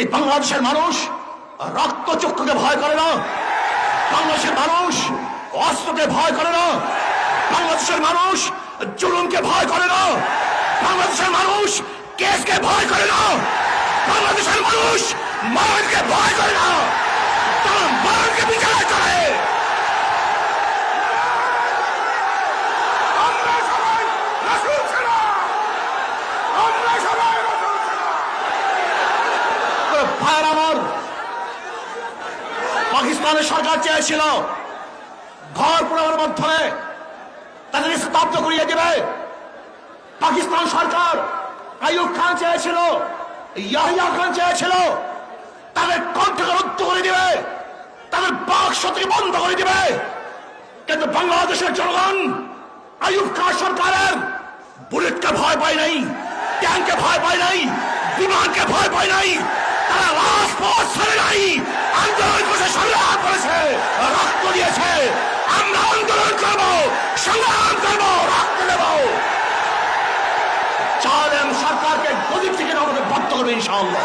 এই বাংলাদেশের মানুষ রক্ত চক্ষুকে ভয় করে না। বাংলাদেশের মানুষ অস্ত্রকে ভয় করে না। বাংলাদেশের মানুষ জুলুমকে ভয় করে না। বাংলাদেশের মানুষ কেসকে ভয় করে না। বাংলাদেশের মানুষ মরণকে ভয় করে না তারা মরণকে বিচার করে আমরা সবাই রাসূল ছিলাম আমরা সবাই রাসূল ছিলাম ভাইয়ের আমার। পাকিস্তানের সরকার চেয়েছিল ঘর পুরানোর মাধ্যমে তাদের স্তব্ধ করিয়ে দেবে। পাকিস্তান সরকার আইয়ুব খান চেয়েছিল, ইয়াহিয়া খান চেয়েছিল, তাদের কণ্ঠকে রুদ্ধ করে দিবে, তাদের বাক শক্তি বন্ধ করে দিবে। কিন্তু বাংলাদেশের জনগণ আইয়ুব খান সরকারের বুলেটকে ভয় পায় নাই ট্যাঙ্কে ভয় পায় নাই, বিমানকে ভয় পায় নাই তারা রাজপথ ছেড়ে নাই আন্দোলন করে সংগ্রাম করেছে রক্ত দিয়েছে আমরা আন্দোলন করব সংগ্রাম করব রক্ত দেব চালেম সরকারকে গদির থেকে আমাদের বাধ্য করবে ইনশাআল্লাহ।